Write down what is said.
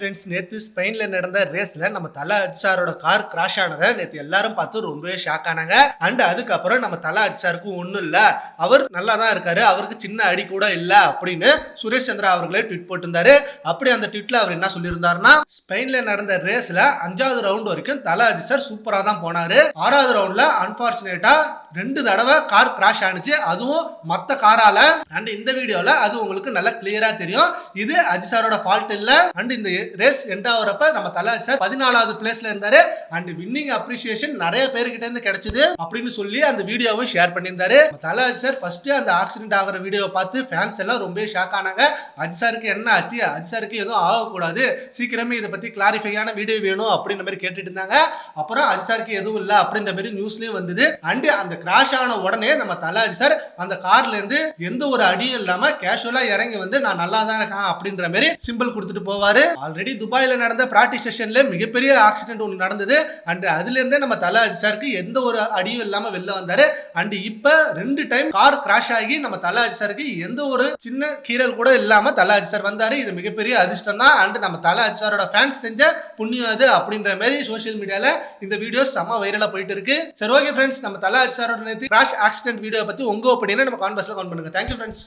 Friends நேற்று ஸ்பெயினில் நடந்த ரேஸில் நம்ம தல அஜிசாரோட கார் கிராஷ் ஆனதை நேற்று எல்லாரும் பார்த்து ரொம்பவே ஷாக் ஆனாங்க. அண்ட் அதுக்கப்புறம் நம்ம தல அஜிசாருக்கும் ஒன்றும் இல்லை. அவர் நல்லா தான் இருக்காரு. அவருக்கு சின்ன அடி கூட இல்லை அப்படின்னு சுரேஷ் சந்திரா அவர்களே ட்விட் போட்டிருந்தாரு. அப்படி அந்த ட்விட்டில் அவர் என்ன சொல்லியிருந்தாருன்னா ஸ்பெயினில் நடந்த ரேஸில் அஞ்சாவது ரவுண்ட் வரைக்கும் தல அஜிசார் சூப்பராக தான் போனார். ஆறாவது ரவுண்டில் அன்ஃபார்ச்சுனேட்டாக ரெண்டு தடவை கார் கிராஷ் ஆனிச்சு. அதுவும் மற்ற காரால அண்ட் இந்த வீடியோல அது உங்களுக்கு நல்லா கிளியரா தெரியும். இது அஜிசாரோட ஃபால்ட் இல்ல. அண்ட் இந்த ரேஸ் எண்ட் நம்ம தல சார் பதினாலாவது பிளேஸ்ல இருந்தாரு. அண்ட் வின்னிங் அப்ரிசியேஷன் நிறைய பேர்கிட்ட இருந்து கிடைச்சது அப்படின்னு சொல்லி அந்த வீடியோவும் ஷேர் பண்ணியிருந்தாரு. தல சார் ஃபர்ஸ்ட் அந்த ஆக்சிடென்ட் ஆகுற வீடியோவை பார்த்து ஃபேன்ஸ் எல்லாம் ரொம்ப ஷாக் ஆனாங்க. அஜிசாருக்கு என்ன ஆச்சு? அஜிசாருக்கு எதுவும் ஆகக்கூடாது. சீக்கிரமே இதை பத்தி கிளாரிஃபையான வீடியோ வேணும் அப்படின்ற மாதிரி கேட்டுட்டு இருந்தாங்க. அப்புறம் அஜிசாருக்கு எதுவும் இல்லை அப்படின்ற மாதிரி நியூஸ்லயும் வந்தது. அண்ட் அந்த கிராஷ் ஆன உடனே நம்ம தல அஜிசார் அந்த கார்ல இருந்து எந்த ஒரு அடியும் இல்லாம கேஷுவலா இறங்கி வந்து நான் நல்லா தான் இருக்கேன் அப்படின்ற மாதிரி சிம்பிள் கொடுத்துட்டு போவாரு. ஆல்ரெடி துபாயில் நடந்த பிராக்டிஸ் செஷனில் மிகப்பெரிய ஆக்சிடென்ட் ஒன்று நடந்தது. அண்ட் அதுலேருந்தே நம்ம தல அஜிசாருக்கு எந்த ஒரு அடியும் இல்லாமல் வெளில வந்தார். அண்டு இப்போ ரெண்டு டைம் கார் கிராஷ் ஆகி நம்ம தல அஜிசாருக்கு எந்த ஒரு சின்ன கீறல் கூட இல்லாமல் தல அஜிசார் வந்தார். இது மிகப்பெரிய அதிர்ஷ்டம் தான். அண்ட் நம்ம தல அஜிசாரோட ஃபேன்ஸ் செஞ்ச புண்ணியம் அது அப்படின்ற மாதிரி சோஷியல் மீடியாவில் இந்த வீடியோ செம்ம வைரலாக போயிட்டு இருக்கு. சரி ஓகே ஃப்ரெண்ட்ஸ் நம்ம தலை அஜிசாரோட நேற்று கிராஷ் ஆக்சிடென்ட் வீடியோ பற்றி உங்க ஒப்பீனியனை நம்ம கான்பர்ஸில் கவுண்ட் பண்ணுங்க. Thank you friends